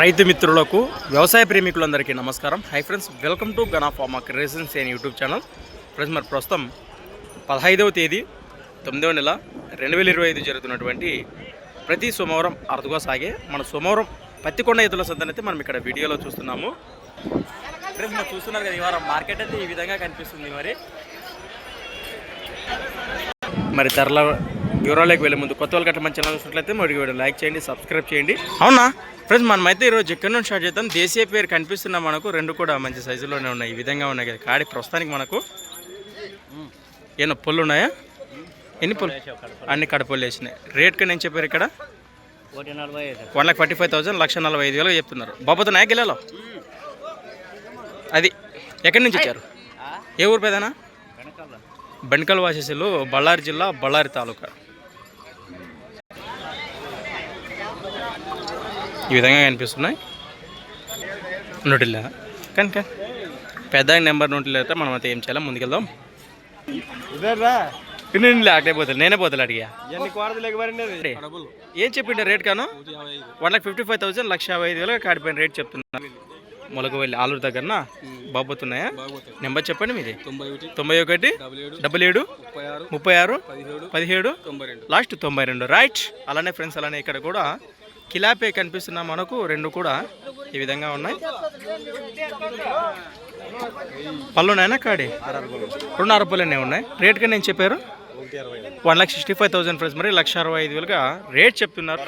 రైతు మిత్రులకు వ్యవసాయ ప్రేమికులందరికీ నమస్కారం. Hi friends welcome to Gana farmer creations and YouTube channel friends మరి ప్రస్తుతం పదహైదవ తేదీ తొమ్మిదవ నెల రెండు వేల ఇరవై ఐదు జరుగుతున్నటువంటి ప్రతి సోమవారం అరుదుగా సాగే మన సోమవారం పత్తికొండ ఎదుల సందనైతే మనం ఇక్కడ వీడియోలో చూస్తున్నాము. ఫ్రెండ్స్ మనం చూస్తున్నారు కదా ఈ వారం మార్కెట్ అయితే ఈ విధంగా కనిపిస్తుంది మరి. మరి ధరల వివరాలకు వెళ్ళే ముందు కొత్త వాళ్ళకి మంచి ఛానల్ చూసినట్లయితే మరి వీడియో లైక్ చేయండి సబ్స్క్రైబ్ చేయండి. అవునా? ఫ్రెండ్స్ మనమైతే ఈరోజు ఎక్కడి నుంచి స్టార్ట్ చేద్దాం? దేశీయ పేరు కనిపిస్తున్న మనకు రెండు కూడా మంచి సైజులోనే ఉన్నాయి. ఈ విధంగా ఉన్నాయి కదా. కాడి ప్రస్తుతానికి మనకు ఏమన్నా పళ్ళు ఉన్నాయా? ఎన్ని పళ్ళు అన్ని కడపళ్ళు వేసినాయి. రేట్కి నేను చెప్పారు ఇక్కడ? One lakh forty five thousand లక్ష నలభై ఐదు వేలు చెప్తున్నారు. బాబోతో నాయకెళ్ళాలో అది ఎక్కడి నుంచి వచ్చారు? ఏ ఊరు పేదనా? వెనకాల బెంకల్ వాసేసులు బళ్ళారి జిల్లా బళ్ళారి తాలూకా. ఈ విధంగా కనిపిస్తున్నాయి. నోటిల్లా. కానీ కానీ పెద్ద నెంబర్ నోటిల్ అయితే మనం అయితే ఏం చేయాలి? ముందుకెళ్దాం. నేను లేకపోతే నేనే పోతాను అడిగా. ఏం చెప్పిండే రేట్ కాను? One lakh fifty five thousand లక్ష యాభై ఐదు వేలు కాడిపోయిన రేట్ చెప్తున్నా. మొలక వెళ్ళి ఆలూరు దగ్గర బాబోతున్నాయా నెంబర్ చెప్పండి మీది. తొంభై ఒకటి డబల్ ఏడు ముప్పై ఆరు పదిహేడు లాస్ట్ తొంభై రెండు. రైట్. అలానే ఫ్రెండ్స్ అలానే ఇక్కడ కూడా కిలాపే కనిపిస్తున్న మనకు రెండు కూడా ఈ విధంగా ఉన్నాయి. పళ్ళు ఉన్నాయన్నా కాడి? రెండు అరపలనే ఉన్నాయి. రేట్గా నేను చెప్పారు? One lakh sixty five thousand friends మరి లక్ష అరవై ఐదు వేలుగా రేట్ చెప్తున్నారు.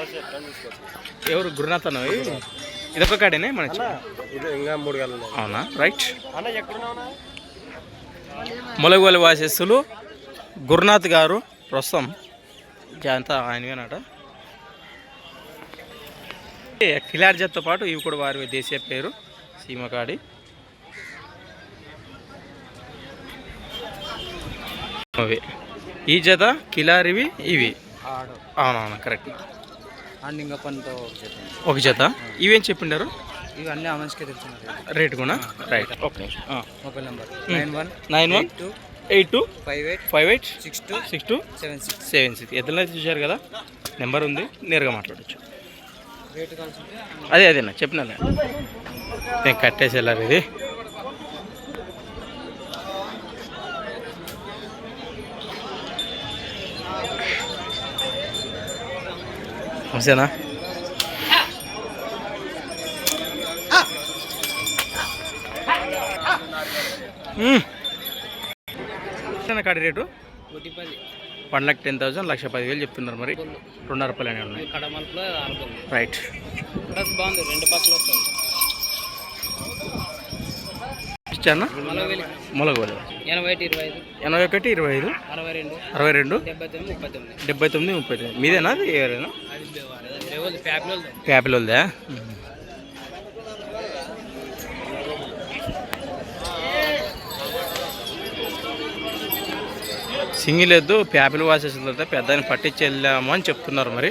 ఎవరు గురునాథ్ అన్న ఇదొక కాడేనే మన అవునా? రైట్ మొలగోలి వాసస్సులు గురునాథ్ గారు ప్రస్తుతం. అంతా ఆయనవేనట. కిలార్ జత్తో పాటు ఇవి కూడా వారి దేశీయ పేరు సీమకాడి అవి. ఈ జత కిలారివి ఇవి. అవునవును కరెక్ట్. పనితో ఒక జత. ఇవేం చెప్పిండారు? ఇవన్నీ ఆ మనిషికి తెలుసున్నారు రేట్ కూడా? Right. Okay mobile number. Nine one nine one two eight two five eight five eight six two six two seven six. Seven six. ఎద్దులైతే చూశారు కదా? నెంబర్ ఉంది. నేరుగా మాట్లాడచ్చు. అదే అదేనా చెప్పినా నేను కట్టేసి వెళ్ళారు ఇది. ఎంత కాడి రేటు? ఒకటి పది. వన్ లాక్ టెన్ థౌసండ్ లక్ష పదివేలు చెప్తున్నారు మరి. రెండున్నర రూపాయలు ఉన్నాయి. కడమల్పులో అర్థం రైట్ బాగుంది రెండు పక్కల వస్తుంది ఇచ్చానా? మొలగోలు. ఎనభై ఒకటి ఇరవై ఐదు. అరవై రెండు. రెండు. డెబ్బై తొమ్మిది ముప్పై తొమ్మిది. మీదేనా? అది ఎవరైనా రేవల్ ఫ్యాబ్లో ప్యాపిల్దా సింగిల్ ఎద్దు ప్యాపిల్ వాసేసిన పెద్దని పట్టించి వెళ్ళాము అని చెప్తున్నారు మరి.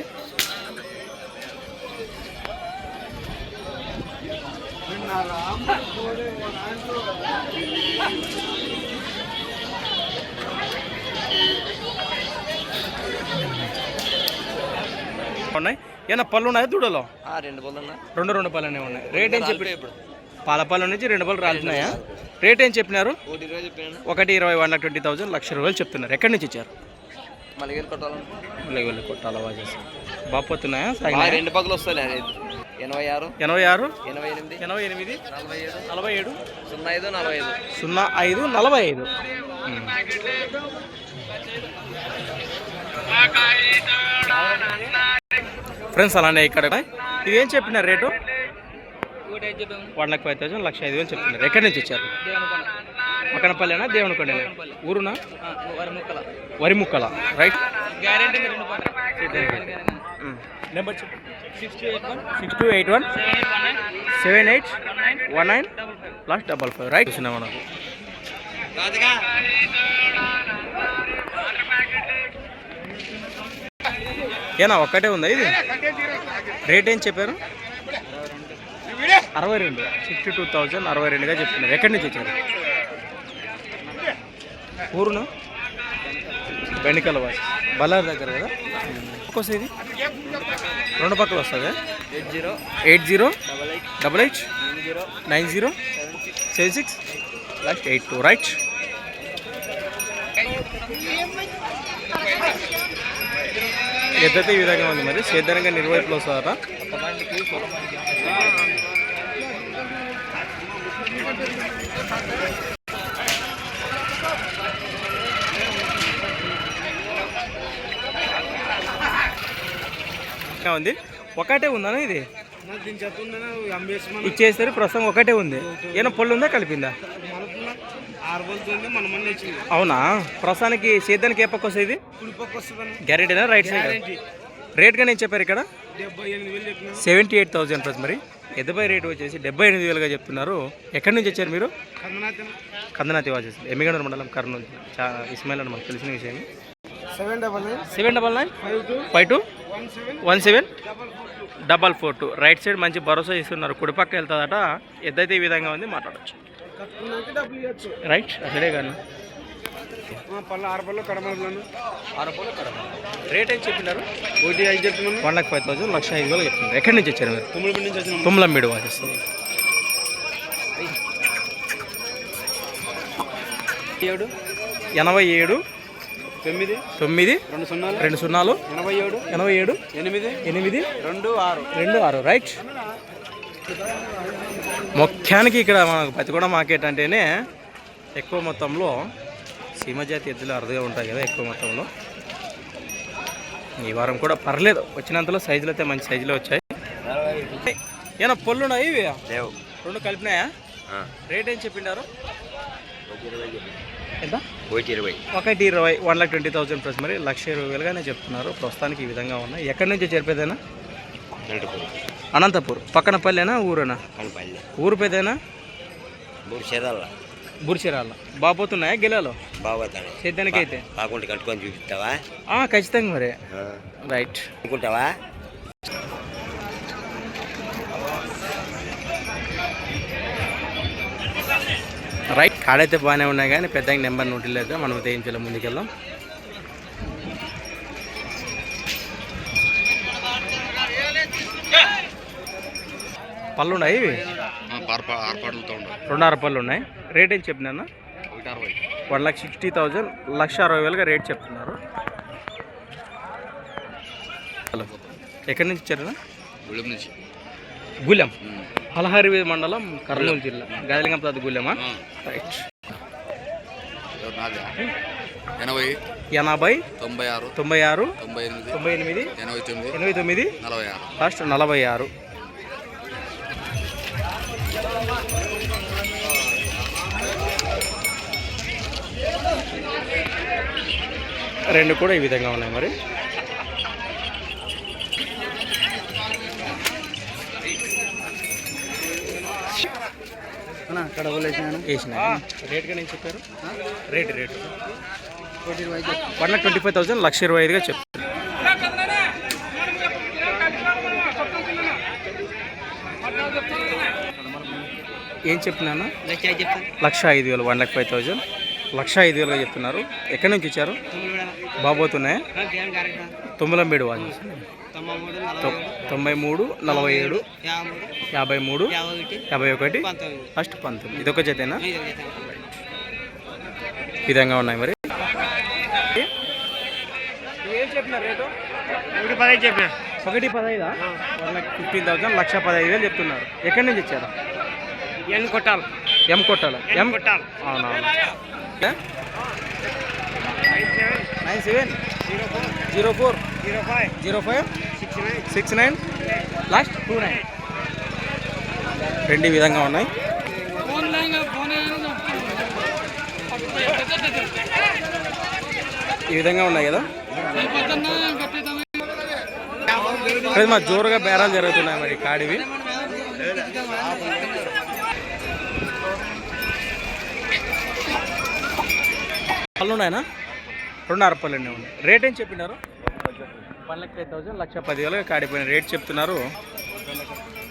ఉన్నాయి? ఏమన్నా పళ్ళు ఉన్నాయా దూడలో? రెండు బోల్ రెండు రెండు పళ్ళనే ఉన్నాయి. రేట్ ఏం చెప్పి పాల పళ్ళ నుంచి రెండు పళ్ళు రాలుతున్నాయా? రేట్ ఏం చెప్పినారు? ఒకటి ఇరవై వన్ ట్వంటీ థౌసండ్ లక్ష రూపాయలు చెప్తున్నారు. ఎక్కడి నుంచి ఇచ్చారు? వెళ్ళి కొట్టాల బాపోతున్నాయా రెండు పక్కలు వస్తాయి ఎనభై ఆరు ఎనభై ఆరు ఎనభై ఎనిమిది ఎనభై ఎనిమిది నలభై ఏడు నలభై ఏడు సున్నా ఐదు నలభై ఐదు. సున్నా ఐదు నలభై ఐదు. ఫ్రెండ్స్ అలానే ఇక్కడ. ఇదేం చెప్పినారు rate? One lakh five thousand లక్ష ఐదు వేలు చెప్తున్నారు. ఎక్కడి నుంచి ఇచ్చారు దేవనకొండ మకనపల్లినా? దేవునికొండనా? ఊరునా? వారి ముక్కల రైట్. గ్యారెంటీ రెండు పాట number six two eight one. Six two eight one. Seven eight one nine. Last double five. Right. చూసినా మనకు ఏనా ఒక్కటే ఉందా ఇది? రేట్ ఏం చెప్పారు? అరవై రెండు. సిక్స్టీ టూ థౌజండ్ అరవై రెండుగా చెప్తున్నారు ఎక్కడి నుంచి వచ్చారు? ఊరును? బెండికల వాసి బల్లారి దగ్గర కదా? పక్క వస్తుంది రెండు పక్కలు వస్తుంది eight zero. Eight zero? Double eight. Nine zero. Seven six. Last eight two. Right. ఎద్దైతే ఈ విధంగా ఉంది మరి. సేద్యంగా నిర్వహింపులు ఒక బండికి పొలం బండికి ఇంకా ఉంది. ఒకటే ఉందా ఇది? ఇచ్చేస్తారు ప్రస్తుతం ఒకటే ఉంది. ఏమైనా పళ్ళు ఉందా కలిపిందా? అవునా? ప్రస్తుతానికి సేద్యానికి ఏ పక్క వస్తుంది గ్యారెంటీనా రైట్ సైడ్. రేట్గా నేను చెప్పారు ఇక్కడ? సెవెంటీ ఎయిట్ థౌసండ్ ప్లస్ మరి. ఎద్దపై రేట్ వచ్చేసి డెబ్బై ఎనిమిది వేలుగా చెప్తున్నారు. ఎక్కడి నుంచి వచ్చారు మీరు? కందనాతి వాచెస్ ఎమ్మిగడ మండలం కర్నూలు. ఇస్మాయిల్ అని మనకు తెలిసిన విషయం seven double nine. Seven double nine? Five two. Five two? One seven? One seven double four two. Right side మంచి భరోసా ఇస్తున్నారు. కుడిపక్క వెళ్తుందట. ఎద్దైతే ఈ విధంగా ఉంది మాట్లాడచ్చు. రైట్ అసలే కానీ రేట్ ఏం చెప్పినారు? ఒకటి ఐదు చెప్తున్నాను వన్ లాక్ ఫైవ్ థౌసండ్ లక్ష ఐదు వేలు చెప్తున్నారు ఎక్కడి నుంచి వచ్చారు మీరు? తొమ్మిది నుంచి వచ్చిన తుమ్మలంబీడు వాచెస్ ఏడు? ఎనభై ఏడు? తొమ్మిది తొమ్మిది రెండు సున్నాలు రెండు సున్నాలు ఎనభై ఏడు ఎనభై ఏడు ఎనిమిది ఎనిమిది రెండు ఆరు. రెండు ఆరు రైట్. ముఖ్యానికి ఇక్కడ మనకు పతిగూడ మార్కెట్ అంటేనే ఎక్కువ మొత్తంలో సీమజాతి ఎద్దులు అరుదుగా ఉంటాయి కదా ఎక్కువ మొత్తంలో. ఈ వారం కూడా పర్లేదు వచ్చినంతలో సైజులు అయితే మంచి సైజులో వచ్చాయి. ఏనా పళ్ళు ఉన్నాయి ఇవి? లేవు. రెండు కలిపినాయా? రేట్ ఏం చెప్పిండారు? ఎంత? ఒకటి ఇరవై. ఒకటి ఇరవై one lakh twenty thousand plus మరి లక్ష ఇరవై వేలుగానే చెప్తున్నారు. ప్రస్తుతానికి ఈ విధంగా ఉన్నాయి. ఎక్కడి నుంచి చేరిపోయేదేనా? అనంతపూర్. పక్కన పల్లెనా ఊరేనా? ఊరు పెదేనా మూడు చీరాల. బుర్చిరాల బాపోతున్నాయా గెలాలో? బాగోతాను సేద్యానికి అయితే కట్టుకొని చూపిస్తావా? ఖచ్చితంగా మరి. రైట్. అనుకుంటావా? కాడైతే బాగానే ఉన్నాయి కానీ పెద్దగా నెంబర్ నోటిలేదు మనం తెయించాలి ముందుకెళ్దాం. పళ్ళు ఉన్నాయి ఇవి? ఆర్పాట్లతో ఉండవు రెండు అర పళ్ళు ఉన్నాయి. రేట్ ఏం చెప్పినా వన్ లాక్ సిక్స్టీ థౌజండ్ లక్ష అరవై వేలుగా రేట్ చెప్తున్నారు. హలో. ఎక్కడి నుంచి నుంచి. గులెం పలహారి మండలం కర్నూలు జిల్లా. గదలింగంపతి గులెమా ఆ, రైట్. ఎనభై ఎనభై తొంభై ఆరు తొంభై ఆరు తొంభై ఎనిమిది తొంభై ఎనిమిది ఎనభై తొమ్మిది ఎనభై తొమ్మిది నలభై ఆరు లాస్ట్ నలభై ఆరు. రెండు కూడా ఈ విధంగా ఉన్నాయి మరి. అక్కడ వేసిన. రేట్గా నేను చెప్పారు rate rate. One lakh twenty five thousand లక్ష ఇరవై ఐదుగా చెప్పారు. ఏం చెప్పినాను? లక్ష ఐదు వేలు. వన్ లాక్ ఫైవ్ థౌజండ్ లక్ష ఐదు వేలుగా చెప్తున్నారు. ఎక్కడి నుంచి ఇచ్చారు బాబోతున్నాయా తుమ్మలంబేడు వాళ్ళు తొంభై మూడు తొ- తొంభై మూడు నలభై ఏడు యాభై మూడు యాభై ఒకటి ఫస్ట్ పంతొమ్మిది. ఇదొక జతేనా? విధంగా ఉన్నాయి మరి. ఒకటి పదహైదు ఫిఫ్టీన్ థౌసండ్ లక్ష పదహైదు వేలు చెప్తున్నారు. ఎక్కడి నుంచి ఇచ్చారా ఎన్ కొట్టాలి. ఎం కొట్టాల? ఎం కొట్టాలి. అవునవును nine seven. Zero four. Zero five. Zero five. Six nine. Six nine. Last. Two nine. రెండు ఈ విధంగా ఉన్నాయి. ఈ విధంగా ఉన్నాయి కదా? అదే మా జోరుగా బేరాలు జరుగుతున్నాయి మరి కాడివి. పళ్ళు ఉన్నాయనా రెండు అరపళ్ళు ఉన్నాయి రేట్ ఏం చెప్పినారు? వన్ లక్ ఫైవ్ థౌసండ్ లక్ష పదివేలుగా కాడిపోయిన రేట్ చెప్తున్నారు.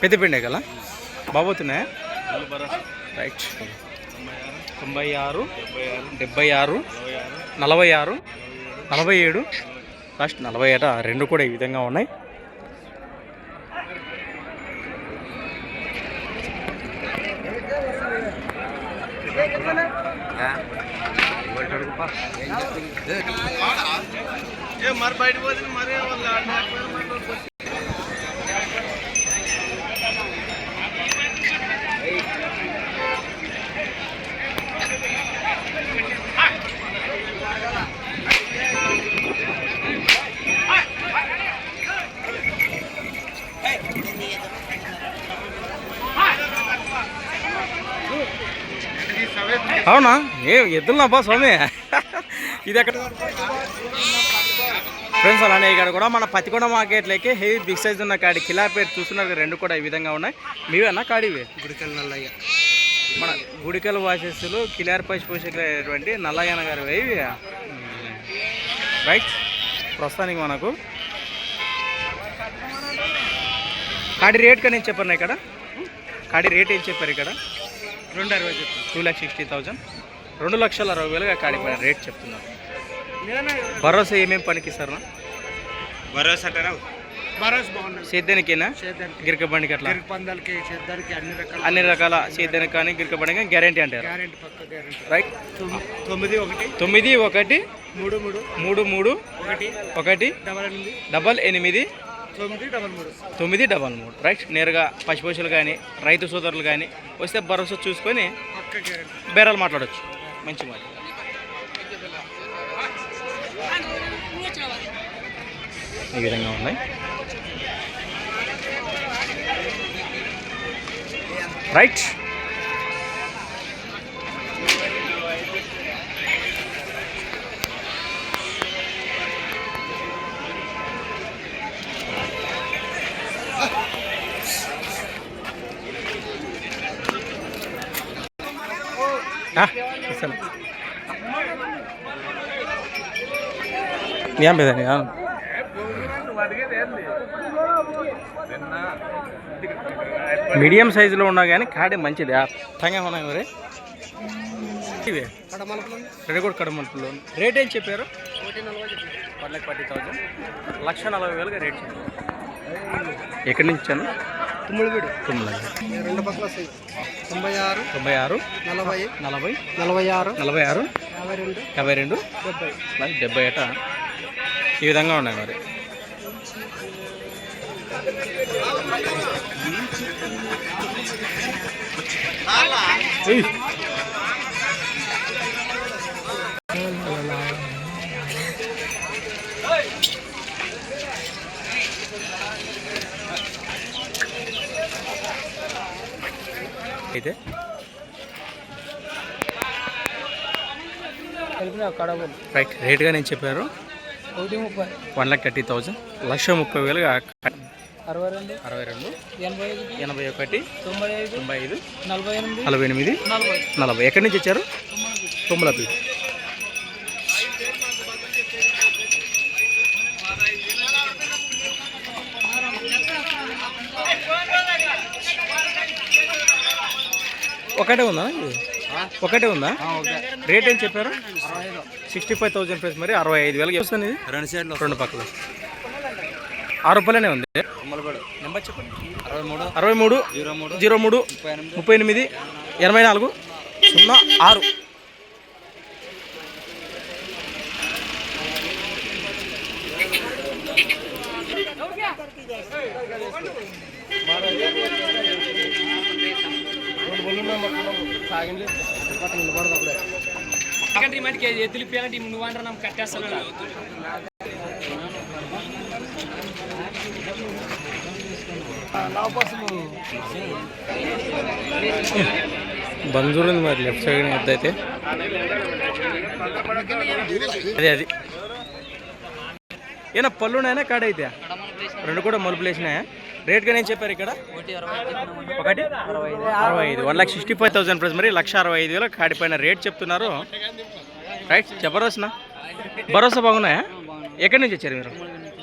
పెద్దపిండే కదా? బాబోతున్నాయా రైట్. తొంభై ఆరు డెబ్బై ఆరు నలభై ఆరు నలభై ఏడు. లాస్ట్ నలభై ఏట రెండు కూడా ఈ విధంగా ఉన్నాయి. మరి బయట పోతుంది మరే వాళ్ళు అవునా? ఏ ఎద్దులనాపా స్వామి. ఇది ఎక్కడ? ఫ్రెండ్స్ అలానే ఇక్కడ కూడా మన పతికొండ మార్కెట్లోకి హెవీ బిగ్ సైజ్ ఉన్న కాడి కిలాపేట్ చూస్తున్నారు. కదా, రెండు కూడా ఈ విధంగా ఉన్నాయి. మీవేనా కాడివి గుడికల్ నల్లయ్య. మన గుడికల్ వాసెస్లు కిలార్ పశు పోషకులైనటువంటి నల్లయ్యన గారు. ఇవి? రైట్. ప్రస్తుతానికి మనకు కాడి రేట్ కానీ ఏం చెప్పారు ఇక్కడ? కాడి రేట్ ఏం చెప్పారు ఇక్కడ? రెండు అరవై టూ ల్యాక్ సిక్స్టీ థౌజండ్. రెండు లక్షల అరవై వేలుగా కాడి పైన రేట్ చెప్తున్నారు. భరోసా ఏమేమి పనికి ఇస్తారు భరోసా అంటారా? సేద్యానికేనా? గిరిక బండికి అట్లా? గిరికి పందాలకి చేద్దానికి అన్ని రకాల అన్ని రకాల సేద్యానికి కానీ గిరిక గ్యారంటీ అంటారు. గ్యారెంటీ పక్క గ్యారెంటీ. రైట్ తొమ్మిది ఒకటి. తొమ్మిది ఒకటి మూడు మూడు. మూడు మూడు ఒకటి. ఒకటి డబల్ ఎనిమిది. డబల్ ఎనిమిది తొమ్మిది డబల్ మూడు. రైట్ నేరుగా పశుపోషులు కానీ రైతు సోదరులు కానీ వస్తే భరోసా చూసుకొని బేరాలు మాట్లాడవచ్చు మంచి మాట. ఈ విధంగా ఉన్నాయి. రైట్ ఏం లేదండి మీడియం సైజులో ఉన్నా కానీ కాడే మంచిది. అర్థంగా ఉన్నాయి మరి. ఇవి. రెండు కూడా కడమలుపులో రేట్ ఏం చెప్పారు? వన్ లాక్ ఫార్టీ థౌజండ్ లక్ష నలభై వేలుగా రేట్ చెప్పారు. ఎక్కడి నుంచి ఇచ్చాను? తుమ్ముడు తొమ్మిది రెండు పక్కల తొంభై ఆరు తొంభై ఆరు నలభై నలభై నలభై ఆరు నలభై ఆరు యాభై రెండు యాభై రెండు డెబ్బై. మరి డెబ్బై ఏట? ఈ విధంగా ఉన్నాయి మరి. ఏయ్. అయితే? రైట్ రేట్గా నేను చెప్పారు. ఒకటి ముప్పై. వన్ లాక్ థర్టీ థౌజండ్ లక్ష ముప్పై వేలుగా అరవై రెండు అరవై రెండు ఎనభై ఎనభై ఒకటి తొంభై ఐదు తొంభై ఐదు నలభై ఎనిమిది నలభై ఎనిమిది నలభై. నలభై. ఎక్కడి నుంచి వచ్చారు? తొమ్మిది ఒకటే ఉందా? ఇది ఒకటే ఉందా? రేట్ ఏం చెప్పారు? సిక్స్టీ ఫైవ్ థౌసండ్ ప్రైస్ మరి అరవై ఐదు వేలకి వస్తుంది? ఇది రెండు సైడ్లు రెండు పక్కల. ఆరు రూపాయలనే ఉంది. నెంబర్ చెప్పండి. అరవై మూడు. అరవై మూడు జీరో మూడు. జీరో మూడు ముప్పై ఎనిమిది. ముప్పై ఎనిమిది ఎనభై నాలుగు సున్నా ఆరు. సెకండరీ మటుకి ఎత్తులు ఇప్పాలంటే నువ్వు అంటారు నమ్మ కట్టేస్తాను బంజూరు ఉంది మరి లెఫ్ట్ సైడ్ అయితే అదే అది. ఏనా పళ్ళున్నాయనా కాడ అయితే రెండు కూడా మలుపులు వేసినాయా? రేట్గా నేను చెప్పారు ఇక్కడ? ఒకటి? అరవై ఐదు. One lakh sixty five thousand price మరి లక్ష అరవై ఐదు వేలు కాడిపైన రేట్ చెప్తున్నారు. రైట్ చెప్పరోస్నా భరోసా బాగున్నాయా? ఎక్కడి నుంచి వచ్చారు మీరు?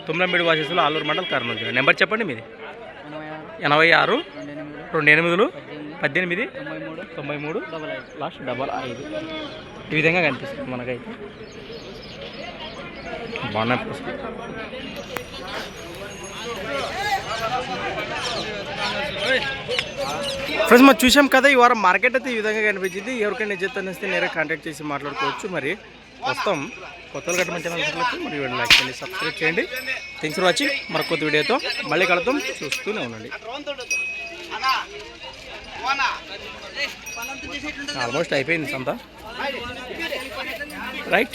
తుమ్మలమేడు వాసెస్లో ఆలూరు మండల్ కర్నూలు నెంబర్ చెప్పండి మీది. ఎనభై ఆరు రెండు ఎనిమిదిలు పద్దెనిమిది తొంభై మూడు లాస్ట్ డబల్ ఐదు. ఈ విధంగా కనిపిస్తుంది మనకైతే. బాగున్నాయి ఫ్రెండ్స్ మనం చూసాం కదా ఈ వారం మార్కెట్ అయితే ఈ విధంగా కనిపించింది. ఎవరికైనా నిజత అనేస్తే నేరే కాంటాక్ట్ చేసి మాట్లాడుకోవచ్చు. మరి ప్రస్తుతం కొత్తలు కట్టమని మంచి మరి లైక్ చేయండి సబ్స్క్రైబ్ చేయండి. థ్యాంక్స్ ఫర్ వాచింగ్ మరి కొత్త వీడియోతో మళ్ళీ కలుద్దాం. చూస్తూనే ఉండండి. ఆల్మోస్ట్ అయిపోయింది సంత. రైట్